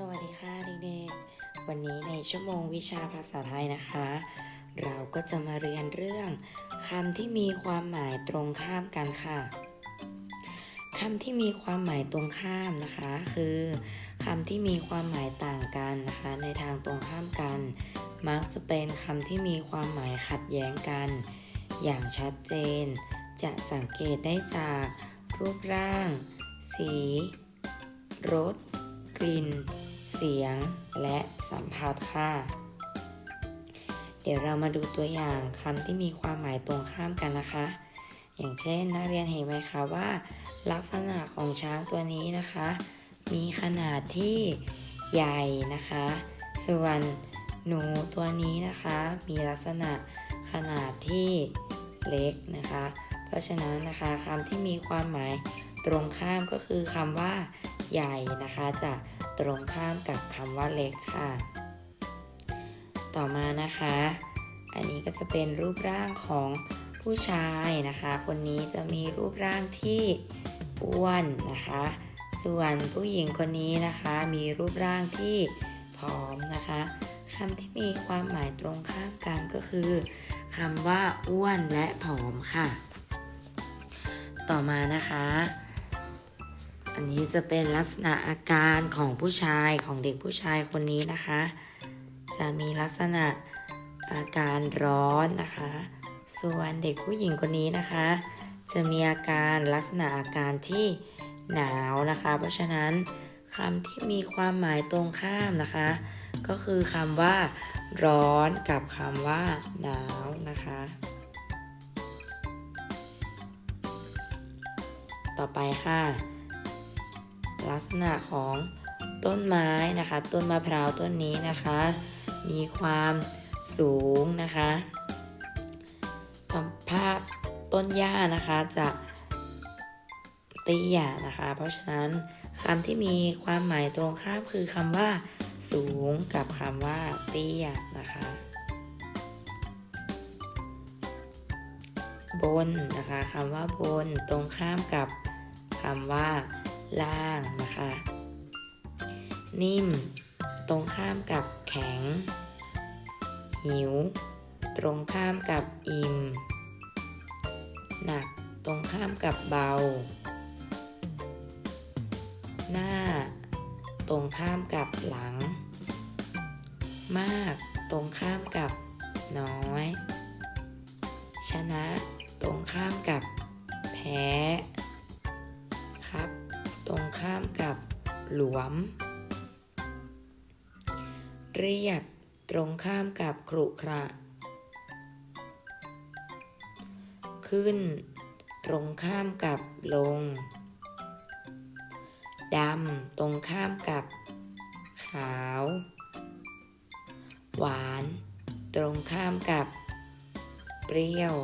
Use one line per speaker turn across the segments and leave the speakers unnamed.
สวัสดีค่ะเด็กๆ วันนี้ในชั่วโมงวิชาภาษาไทยนะคะ เราก็จะมาเรียนเรื่องคำที่มีความหมายตรงข้ามกันค่ะคำที่มีความหมายตรงข้ามนะคะ คือคำที่มีความหมายต่างกันนะคะ ในทางตรงข้ามกัน มักจะเป็นคำที่มีความหมายขัดแย้งกัน อย่างชัดเจน จะสังเกตได้จากรูปร่าง สี รส กลิ่น เสียงและสัมผัสค่ะ เดี๋ยวเรามาดูตัวอย่างคำที่มีความหมายตรงข้ามกันนะคะ อย่างเช่นนักเรียนเห็นไหมคะว่า ลักษณะของช้างตัวนี้นะคะ มีขนาดที่ใหญ่นะคะ ส่วนหนูตัวนี้นะคะ มีลักษณะขนาดที่เล็กนะคะ เพราะฉะนั้นนะคะคำที่มีความหมายตรงข้ามก็คือคำว่า ใหญ่นะคะจะ ตรงข้ามกับคำว่าเล็กค่ะ ต่อมานะคะ อันนี้ก็จะเป็นรูปร่างของผู้ชายนะคะ คนนี้จะมีรูปร่างที่อ้วนนะคะ ส่วนผู้หญิงคนนี้นะคะ มีรูปร่างที่ผอมนะคะคำที่มีความหมายตรงข้ามกันก็คือคำว่าอ้วนและผอมค่ะ ต่อมานะคะ อันนี้จะเป็นลักษณะอาการของผู้ชายของเด็กผู้ชายคนนี้นะคะ จะมีลักษณะอาการร้อนนะคะ ส่วนเด็กผู้หญิงคนนี้นะคะ จะมีอาการลักษณะอาการที่หนาวนะคะ เพราะฉะนั้นคำที่มีความหมายตรงข้ามนะคะ ก็คือคำว่า ร้อนกับคำว่า หนาวนะคะ ต่อไปค่ะ ลักษณะของต้นไม้นะคะ ต้นมะพร้าวต้นนี้นะคะ มีความสูงนะคะภาพต้นหญ้านะคะจะเตี้ยนะคะ เพราะฉะนั้นคำที่มีความหมายตรงข้ามคือคำว่า สูงกับคำว่าเตี้ยนะคะ บนนะคะคำว่าบนตรงข้ามกับคำว่า ล่างนะคะ นิ่ม ตรงข้ามกับแข็ง หิว ตรงข้ามกับอิ่ม หนัก ตรงข้ามกับเบา หน้า ตรงข้ามกับหลัง มาก ตรงข้ามกับน้อย ชนะ ตรงข้ามกับแพ้ ตรงข้ามกับหลวม เรียบ ตรงข้ามกับครุขระ ขึ้น ตรงข้ามกับลง ดำ ตรงข้ามกับ ขาว หวาน ตรงข้ามกับ เปรี้ยว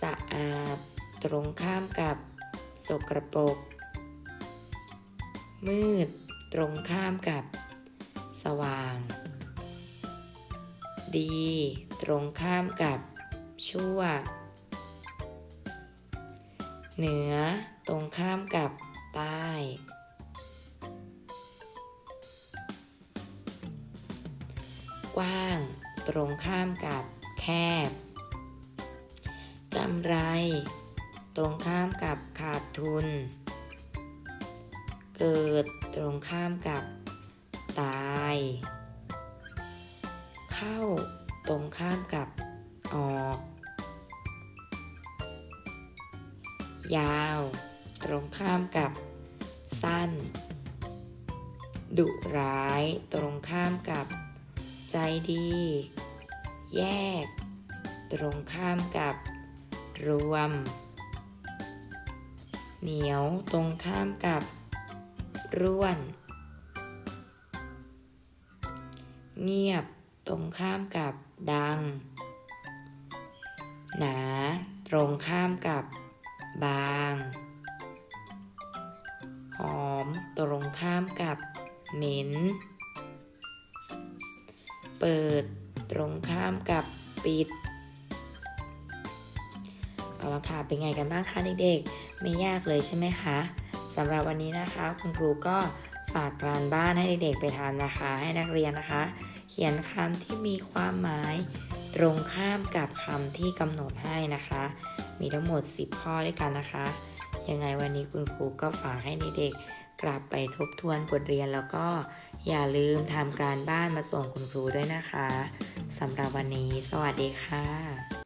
สะอาด ตรงข้ามกับ สกรปรก มืด ตรงข้ามกับ สว่าง ดี ตรงข้ามกับ ชั่ว เหนือ ตรงข้ามกับ ใต้กว้าง ตรงข้ามกับ แคบกำไร ตรงข้ามกับขาดทุน เกิดตรงข้ามกับ ตาย เข้าตรงข้ามกับ ออก ยาว ตรงข้ามกับ สั้น ดุร้าย ตรงข้ามกับ ใจดี แยก ตรงข้ามกับรวม เหนียวตรงข้ามกับ ร่วน เงียบตรงข้ามกับดัง หนา ตรงข้ามกับบาง หอม ตรงข้ามกับเหม็น เปิด ตรงข้ามกับปิด เอาละค่ะเป็นไงกันบ้างคะเด็กๆ ไม่ยากเลยใช่ไหมคะสำหรับวันนี้นะคะ คุณครูก็ฝากการบ้านให้เด็กๆไปทำนะคะ ให้นักเรียนนะคะ เขียนคำที่มีความหมายตรงข้ามกับคำที่กำหนดให้นะคะ มีทั้งหมด 10 ข้อด้วยกันนะคะ ยังไงวันนี้คุณครูก็ฝากให้เด็กๆกลับไปทบทวนบทเรียนแล้วก็อย่าลืมทำการบ้านมาส่งคุณครูด้วยนะคะสำหรับวันนี้ สวัสดีค่ะ